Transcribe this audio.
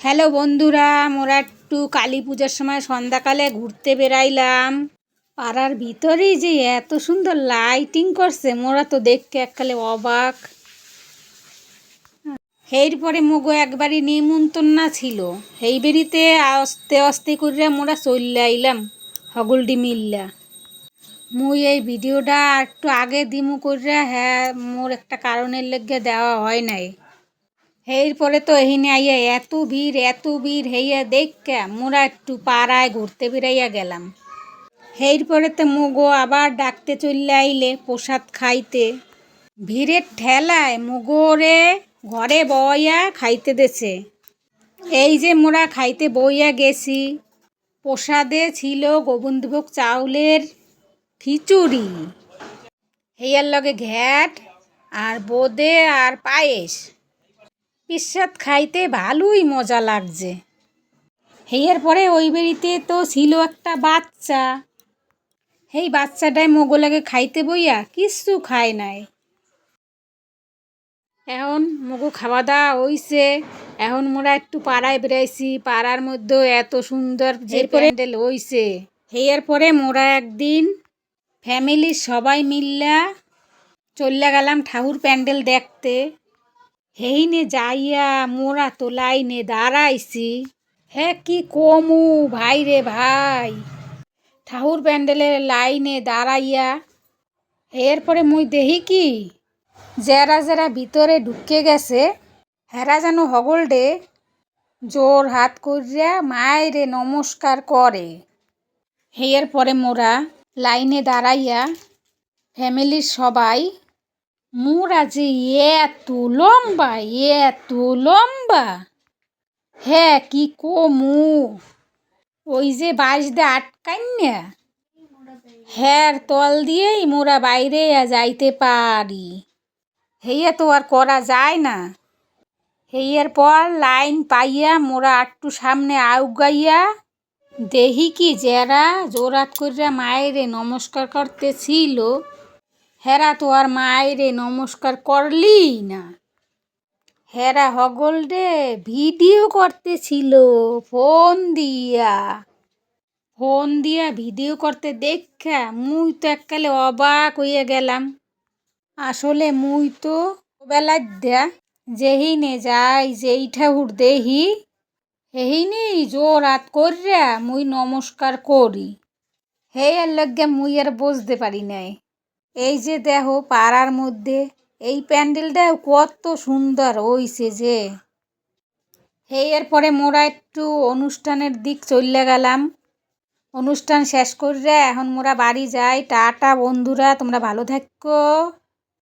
Hello বন্ধুরা, মোরা একটু কালী পূজার সময় সন্ধ্যাকালে ঘুরতে বেরাইলাম পাড়ার ভিতরেই যে এত সুন্দর লাইটিং করছে, মোরা তো দেখতে এককালে অবাক। পরে মগো একবারই নিমন্ত্রণা ছিল। সেই বেরিতে আস্তে আস্তে করে মোরা চললে আইলাম, হগলডি মিল্লা। মুই এই ভিডিওটা একটু আগে দিমু করে হ্যাঁ মোর একটা কারণের লেগে দেওয়া হয় নাই। হের পরে তো এহিনে আইয়া এত ভিড় এত ভিড়, হেইয়া দেখা মোরা একটু পাড়ায় ঘুরতে বেড়াইয়া গেলাম। হের পরে তো মুগো আবার ডাকতে চললে আইলে প্রসাদ খাইতে। ভিড়ের ঠেলায় মুগোরে ঘরে বইয়া খাইতে দেছে। এই যে মোরা খাইতে বইয়া গেছি, প্রসাদে ছিল গোবিন্দভোগ চাউলের খিচুড়ি। হেয়ার লগে ঘ্যাট আর বোদে আর পায়েস। পিসাদ খাইতে ভালোই মজা লাগছে। হেয়ার পরে ওই বেরিতে তো ছিল একটা বাচ্চা। সেই বাচ্চাটাই মোগলাকে খাইতে বইয়া কিচ্ছু খায় নাই। এখন মগু খাওয়া দাওয়া হইছে। এখন মোরা একটু পাড়ায় বেড়াইছি। পাড়ার মধ্যেও এত সুন্দর যে প্যান্ডেল হইছে। হেয়ার পরে মোরা একদিন ফ্যামিলির সবাই মিল্লা চল্লা গেলাম ঠাকুর প্যান্ডেল দেখতে। হেইনে যাইয়া মোরা তো লাইনে দাঁড়াইছি। হ্যাঁ কি কমু ভাই রে ভাই। ঠাকুর প্যান্ডেলের লাইনে দাঁড়াইয়া, এরপরে মুই দেখি কি? যারা যারা ভিতরে ঢুকে গেছে, হেরা যেন হগলডে জোর হাত করিয়া মায়েরে নমস্কার করে। হেয়ের পরে মোরা লাইনে দাঁড়াইয়া, ফ্যামিলির সবাই মোরা যে এত লম্বা এত লম্বা। হ্যাঁ কি কমু? ওই যে বাঁশ দিয়ে আটকাই না? হ্যার তল দিয়েই মোরা বাইরে যাইতে পারি। হেয়া তো আর করা যায় না। হেয়ার পর লাইন পাইয়া মোরা একটু সামনে আউগাইয়া দেহি কি যারা জোরাত করিয়া মায়েরে নমস্কার করতেছিল। হেরা তো আর মায়েরে নমস্কার করলি না। হেরা হগল রে, ভিডিও করতেছিল, ফোন দিয়া। ফোন দিয়া ভিডিও করতে দেখা মুই তো এককালে অবাক হইয়া গেলাম। আসলে মুই তো বেলার দেয়া, যেহিনে যাই, যেই ঠাকুর দেহি, হেহিনি জোর হাত করিয়া মুই নমস্কার করি। হে আর লগে মুই আর বুঝতে পারি নাই। এই যে দেখো পাড়ার মধ্যে, এই প্যান্ডেলটা কত সুন্দর হইছে যে। এর পরে মোরা একটু অনুষ্ঠানের দিক চলে গেলাম। অনুষ্ঠান শেষ করে এখন মোরা বাড়ি যাই। টাটা বন্ধুরা, তোমরা ভালো থাকো।